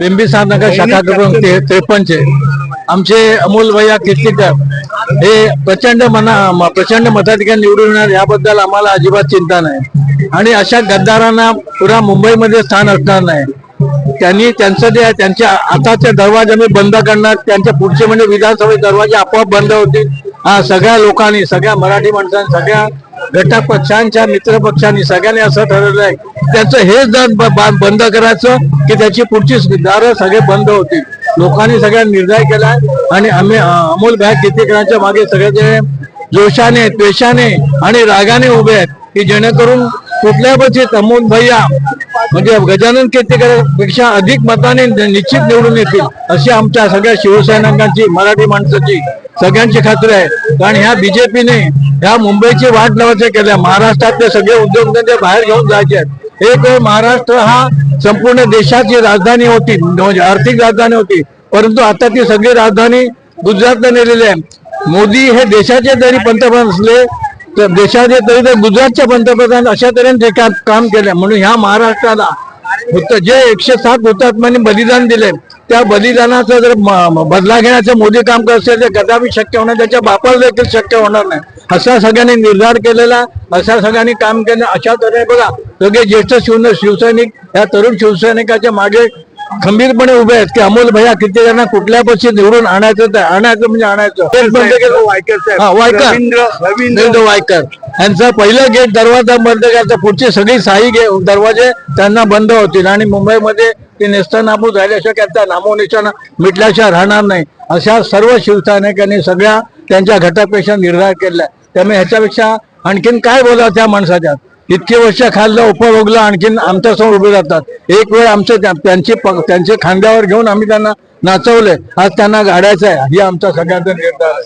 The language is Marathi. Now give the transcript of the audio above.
बिंबिसार नगर शाखा क्रमांक ते त्रेपन्नचे आमचे अमोल भैया कीर्तीकर हे प्रचंड मना म- प्रचंड मताधिकार निवडून येणार याबद्दल आम्हाला अजिबात चिंता नाही. आणि अशा गद्दारांना पुरा मुंबईमध्ये स्थान असणार नाही. त्यांनी त्यांचं जे त्यांच्या आताचे दरवाजे आम्ही बंद करणार त्यांच्या पुढचे म्हणजे विधानसभेचे दरवाजे आपोआप बंद होतील. हा सगळ्या लोकांनी सगळ्या मराठी माणसांनी सगळ्या घटक पक्षांच्या मित्र पक्षांनी सगळ्यांनी असं ठरवलं आहे हेच दर बंद करायचं की त्याची पुढची दारं सगळे बंद होतील. लोकांनी सगळ्या निर्णय केला आणि आम्ही अमोल भाई कीर्तीकरांच्या मागे सगळे जे जोशाने द्वेषाने आणि रागाने उभे आहेत की जेणेकरून कुठल्या बचित अमोल भैया म्हणजे गजानन कीर्तीकरपेक्षा अधिक मताने निश्चित निवडून येतील अशी आमच्या सगळ्या शिवसैनिकांची मराठी माणसाची सगळ्यांची खात्री आहे. कारण ह्या बीजेपीने ह्या मुंबईची वाट लावायचे केल्या. महाराष्ट्रातले सगळे उद्योगधंदे बाहेर घेऊन जायचे आहेत. एक वेळ महाराष्ट्र हा संपूर्ण देशाची राजधानी होती. म्हणजे आर्थिक राजधानी होती. परंतु आता ती सगळी राजधानी गुजरातला नेलेली आहे. मोदी हे देशाचे जरी पंतप्रधान असले तर देशाचे तरी तर गुजरातचे पंतप्रधान अशा तऱ्हेने काम केले. म्हणून ह्या महाराष्ट्राला जे एकशे सात हुतात्म्यांनी बलिदान दिले त्या बलिदानाचा जर बदला घेण्याचं मोदी काम करत असेल तर कदापि शक्य होणार त्याच्या बापाला देखील शक्य होणार नाही. असा सगळ्यांनी निर्धार केलेला अशा सगळ्यांनी काम केलं. अशा तऱ्हेने बघा सगळे ज्येष्ठ शिव शिवसैनिक या तरुण शिवसैनिकाच्या मागे खंबीरपणे उभे आहेत की अमोल भैया किती जणांना कुठल्या पक्षी निवडून आणायचं ते आणायचं म्हणजे आणायचं. वायकर रवींद्र वायकर. यांचा पहिलं गेट दरवाजा बंद करायचा पुढचे सगळी साई गे दरवाजे त्यांना बंद होतील. आणि मुंबईमध्ये ते नेस्तनाबूत झाल्याशिवाय त्यांचा नामोनिशाण मिटल्याशिवाय राहणार नाही. अशा सर्व शिवसैनिकांनी सगळ्या त्यांच्या घटकपेक्षा निर्धार केला त्यामुळे ह्याच्यापेक्षा आणखीन काय बोला त्या माणसाच्या? इतके वर्ष खाल्लं उपभोगलं आणखीन आमच्यासमोर उभे राहतात. एक वेळ आमचं त्या- त्यांचे त्यांचे खांद्यावर घेऊन आम्ही त्यांना नाचवले आज त्यांना गाड्याचं आहे ही आमचा सगळ्यांचा निर्धार